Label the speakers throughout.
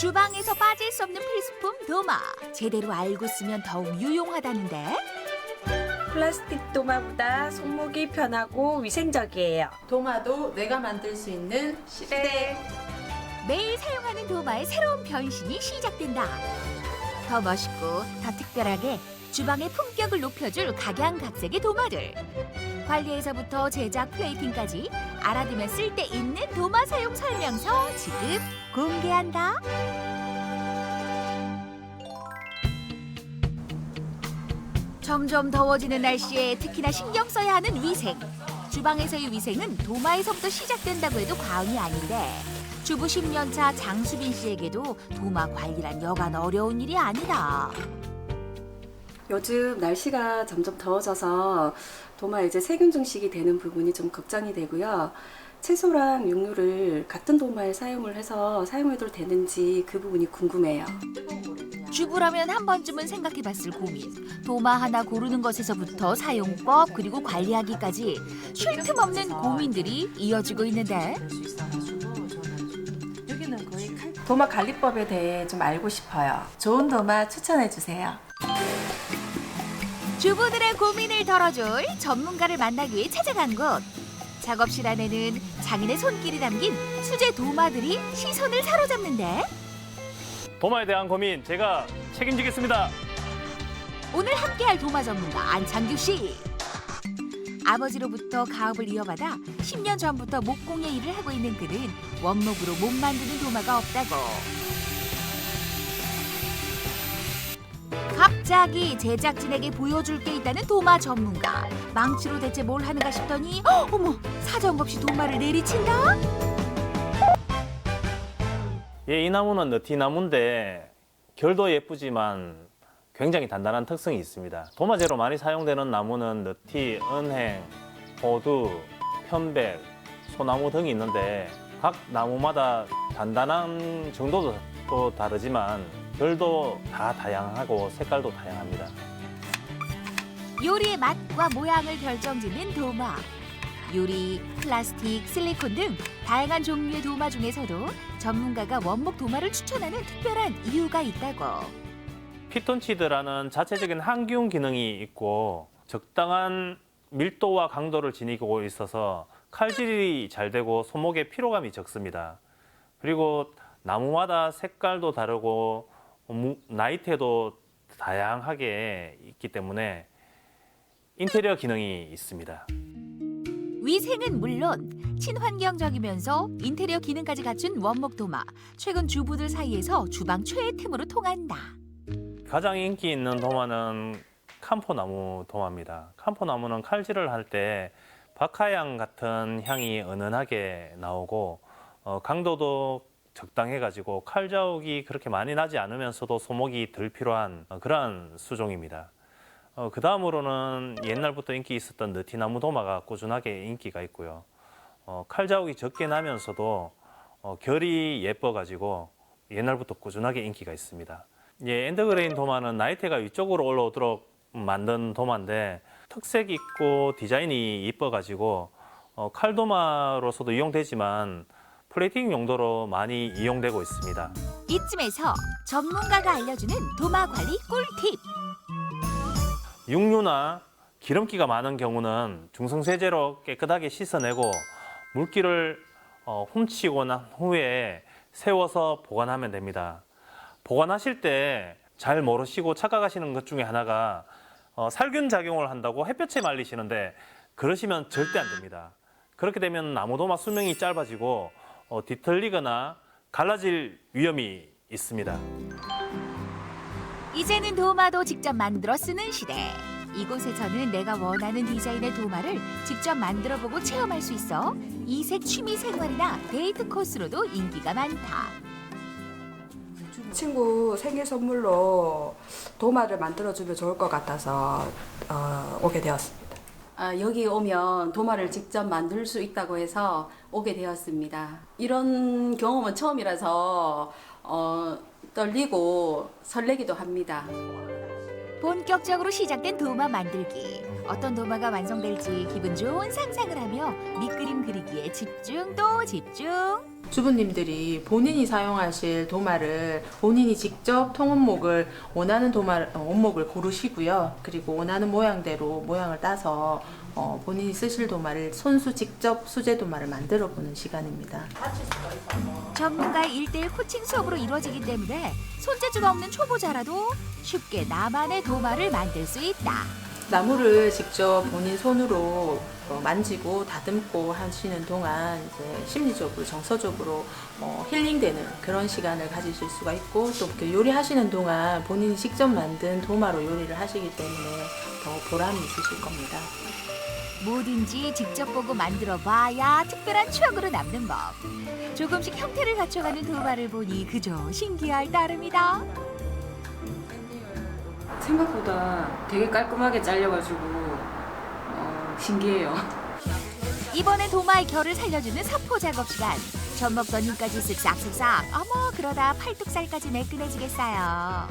Speaker 1: 주방에서 빠질 수 없는 필수품 도마. 제대로 알고 쓰면 더욱 유용하다는데.
Speaker 2: 플라스틱 도마보다 손목이 편하고 위생적이에요.
Speaker 3: 도마도 내가 만들 수 있는 시대.
Speaker 1: 매일 사용하는 도마의 새로운 변신이 시작된다. 더 멋있고 더 특별하게 주방의 품격을 높여줄 각양각색의 도마들. 관리에서부터 제작 플레이팅까지 알아두면 쓸데 있는 도마 사용 설명서 지금 공개한다. 점점 더워지는 날씨에 특히나 신경 써야 하는 위생. 주방에서의 위생은 도마에서부터 시작된다고 해도 과언이 아닌데 주부 10년 차 장수빈 씨에게도 도마 관리란 여간 어려운 일이 아니다.
Speaker 4: 요즘 날씨가 점점 더워져서 도마 이제 세균 증식이 되는 부분이 좀 걱정이 되고요. 채소랑 육류를 같은 도마에 사용을 해서 사용해도 되는지 그 부분이 궁금해요.
Speaker 1: 주부라면 한 번쯤은 생각해봤을 고민. 도마 하나 고르는 것에서부터 사용법 그리고 관리하기까지 쉴 틈 없는 고민들이 이어지고 있는데.
Speaker 3: 도마 관리법에 대해 좀 알고 싶어요. 좋은 도마 추천해 주세요.
Speaker 1: 주부들의 고민을 덜어줄 전문가를 만나기 위해 찾아간 곳. 작업실 안에는 장인의 손길이 담긴 수제 도마들이 시선을 사로잡는데
Speaker 5: 도마에 대한 고민 제가 책임지겠습니다.
Speaker 1: 오늘 함께할 도마 전문가 안창규 씨. 아버지로부터 가업을 이어받아 10년 전부터 목공의 일을 하고 있는 그는 원목으로 못 만드는 도마가 없다고. 갑자기 제작진에게 보여줄 게 있다는 도마 전문가. 망치로 대체 뭘 하는가 싶더니 헉, 어머 사정없이 도마를 내리친다?
Speaker 5: 예, 이 나무는 너티나무인데 결도 예쁘지만 굉장히 단단한 특성이 있습니다. 도마제로 많이 사용되는 나무는 너티, 은행, 호두, 편백, 소나무 등이 있는데 각 나무마다 단단한 정도도 또 다르지만 결도 다 다양하고 색깔도 다양합니다.
Speaker 1: 요리의 맛과 모양을 결정짓는 도마. 유리, 플라스틱, 실리콘 등 다양한 종류의 도마 중에서도 전문가가 원목 도마를 추천하는 특별한 이유가 있다고.
Speaker 5: 피톤치드라는 자체적인 항균 기능이 있고 적당한 밀도와 강도를 지니고 있어서 칼질이 잘 되고 손목에 피로감이 적습니다. 그리고 나무마다 색깔도 다르고 무- 나이테도 다양하게 있기 때문에 인테리어 기능이 있습니다.
Speaker 1: 위생은 물론 친환경적이면서 인테리어 기능까지 갖춘 원목 도마. 최근 주부들 사이에서 주방 최애템으로 통한다.
Speaker 5: 가장 인기 있는 도마는 캄포나무 도마입니다. 캄포나무는 칼질을 할 때 박하향 같은 향이 은은하게 나오고 어, 강도도 적당해가지고 칼 자욱이 그렇게 많이 나지 않으면서도 소목이 덜 필요한 어, 그러한 수종입니다. 어, 그 다음으로는 옛날부터 인기 있었던 느티나무 도마가 꾸준하게 인기가 있고요. 어, 칼 자욱이 적게 나면서도 어, 결이 예뻐가지고 옛날부터 꾸준하게 인기가 있습니다. 예, 엔더그레인 도마는 나이테가 위쪽으로 올라오도록 만든 도마인데 특색 있고 디자인이 이뻐가지고 어, 칼도마로서도 이용되지만 플레이팅 용도로 많이 이용되고 있습니다.
Speaker 1: 이쯤에서 전문가가 알려주는 도마 관리 꿀팁.
Speaker 5: 육류나 기름기가 많은 경우는 중성세제로 깨끗하게 씻어내고 물기를 어, 훔치고 난 후에 세워서 보관하면 됩니다. 보관하실 때 잘 모르시고 착각하시는 것 중에 하나가 어, 살균 작용을 한다고 햇볕에 말리시는데 그러시면 절대 안 됩니다. 그렇게 되면 나무도마 수명이 짧아지고 어, 뒤틀리거나 갈라질 위험이 있습니다.
Speaker 1: 이제는 도마도 직접 만들어 쓰는 시대. 이곳에서는 내가 원하는 디자인의 도마를 직접 만들어 보고 체험할 수 있어 이색 취미 생활이나 데이트 코스로도 인기가 많다.
Speaker 6: 친구 생일 선물로 도마를 만들어주면 좋을 것 같아서 어, 오게 되었습니다.
Speaker 4: 아, 여기 오면 도마를 직접 만들 수 있다고 해서 오게 되었습니다. 이런 경험은 처음이라서 어, 떨리고 설레기도 합니다.
Speaker 1: 본격적으로 시작된 도마 만들기. 어떤 도마가 완성될지 기분 좋은 상상을 하며 밑그림 그리기에 집중 또 집중.
Speaker 3: 주부님들이 본인이 사용하실 도마를 본인이 직접 통원목을 원하는 도마 어, 원목을 고르시고요. 그리고 원하는 모양대로 모양을 따서 어, 본인이 쓰실 도마를 손수 직접 수제 도마를 만들어 보는 시간입니다.
Speaker 1: 전문가의 일대일 코칭 수업으로 이루어지기 때문에 손재주가 없는 초보자라도 쉽게 나만의 도마를 만들 수 있다.
Speaker 3: 나무를 직접 본인 손으로 어, 만지고 다듬고 하시는 동안 심리적으로 정서적으로 어, 힐링되는 그런 시간을 가지실 수가 있고 또 요리하시는 동안 본인이 직접 만든 도마로 요리를 하시기 때문에 더 보람이 있으실 겁니다.
Speaker 1: 뭐든지 직접 보고 만들어 봐야 특별한 추억으로 남는 법. 조금씩 형태를 갖춰가는 도마를 보니 그저 신기할 따름이다.
Speaker 7: 생각보다 되게 깔끔하게 잘려가지고 어, 신기해요.
Speaker 1: 이번에 도마의 결을 살려주는 사포 작업 시간. 젖 먹던 힘까지 쓱싹쓱싹. 어머 그러다 팔뚝살까지 매끈해지겠어요.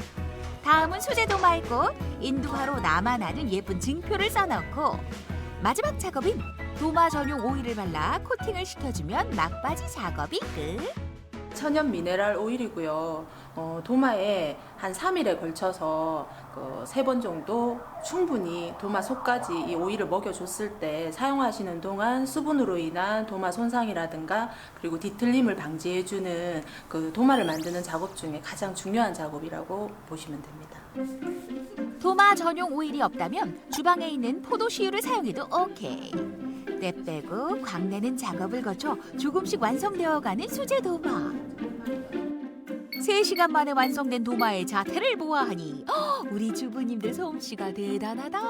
Speaker 1: 다음은 수제 도마의 꽃. 인두화로 아는 예쁜 증표를 써넣고 마지막 작업인 도마 전용 오일을 발라 코팅을 시켜주면 막바지 작업이 끝.
Speaker 3: 천연 미네랄 오일이고요. 어, 도마에 한 3일에 걸쳐서 그세번 정도 충분히 도마 속까지 이 오일을 먹여줬을 때 사용하시는 동안 수분으로 인한 도마 손상이라든가 그리고 뒤틀림을 방지해주는 그 도마를 만드는 작업 중에 가장 중요한 작업이라고 보시면 됩니다.
Speaker 1: 도마 전용 오일이 없다면 주방에 있는 포도씨유를 사용해도 오케이. 때 빼고 광내는 작업을 거쳐 조금씩 완성되어가는 수제 도마. 3시간 만에 완성된 도마의 자태를 보아하니 헉, 우리 주부님들 솜씨가 대단하다.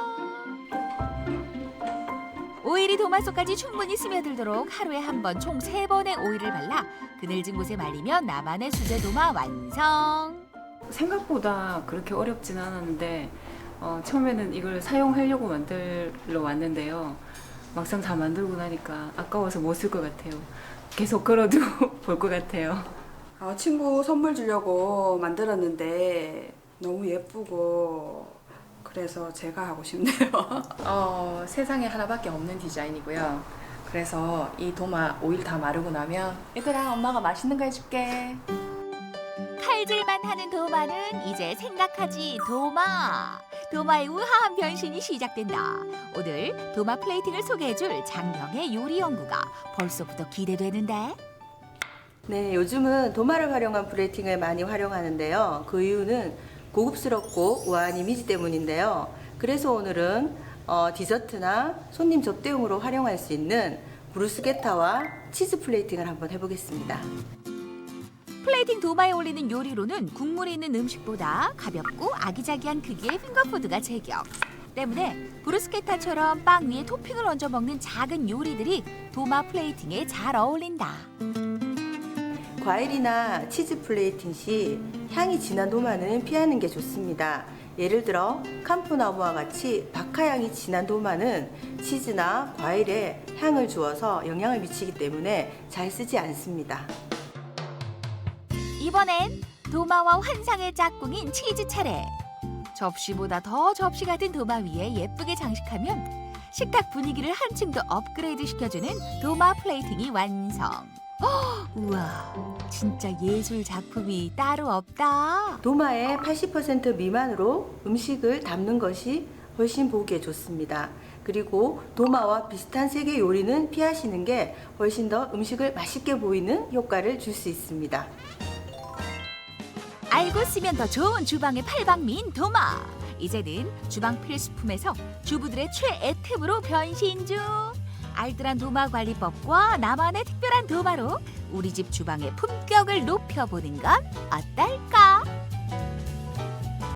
Speaker 1: 오일이 도마 속까지 충분히 스며들도록 하루에 한 번 총 세번의 오일을 발라 그늘진 곳에 말리면 나만의 수제 도마 완성.
Speaker 7: 생각보다 그렇게 어렵진 않았는데 어, 처음에는 이걸 사용하려고 만들러 왔는데요. 막상 다 만들고 나니까 아까워서 못 쓸 것 같아요. 계속 걸어도 볼 것 같아요.
Speaker 6: 어, 친구 선물 주려고 만들었는데 너무 예쁘고 그래서 제가 하고 싶네요.
Speaker 3: 어, 세상에 하나밖에 없는 디자인이고요. 그래서 이 도마 오일 다 마르고 나면 얘들아 엄마가 맛있는 거 해줄게.
Speaker 1: 칼질만 하는 도마는 이제 생각하지 도마. 도마의 우아한 변신이 시작된다. 오늘 도마 플레이팅을 소개해줄 장경의 요리 연구가 벌써부터 기대되는데.
Speaker 8: 네, 요즘은 도마를 활용한 브레이팅을 많이 활용하는데요. 그 이유는 고급스럽고 우아한 이미지 때문인데요. 그래서 오늘은 어, 디저트나 손님 접대용으로 활용할 수 있는 브루스게타와 치즈 플레이팅을 한번 해보겠습니다.
Speaker 1: 플레이팅 도마에 올리는 요리로는 국물이 있는 음식보다 가볍고 아기자기한 크기의 핑거푸드가 제격. 때문에 브루스케타처럼 빵 위에 토핑을 얹어 먹는 작은 요리들이 도마 플레이팅에 잘 어울린다.
Speaker 8: 과일이나 치즈 플레이팅 시 향이 진한 도마는 피하는 게 좋습니다. 예를 들어 캄포나무와 같이 박하향이 진한 도마는 치즈나 과일에 향을 주어서 영향을 미치기 때문에 잘 쓰지 않습니다.
Speaker 1: 이번엔 도마와 환상의 짝꿍인 치즈 차례. 접시보다 더 접시 같은 도마 위에 예쁘게 장식하면 식탁 분위기를 한층 더 업그레이드 시켜주는 도마 플레이팅이 완성. 헉, 우와, 진짜 예술 작품이 따로 없다.
Speaker 8: 도마의 80% 미만으로 음식을 담는 것이 훨씬 보기에 좋습니다. 그리고 도마와 비슷한 색의 요리는 피하시는 게 훨씬 더 음식을 맛있게 보이는 효과를 줄 수 있습니다.
Speaker 1: 알고 쓰면 더 좋은 주방의 팔방미인 도마. 이제는 주방 필수품에서 주부들의 최애템으로 변신 중. 알뜰한 도마 관리법과 나만의 특별한 도마로 우리 집 주방의 품격을 높여보는 건 어떨까?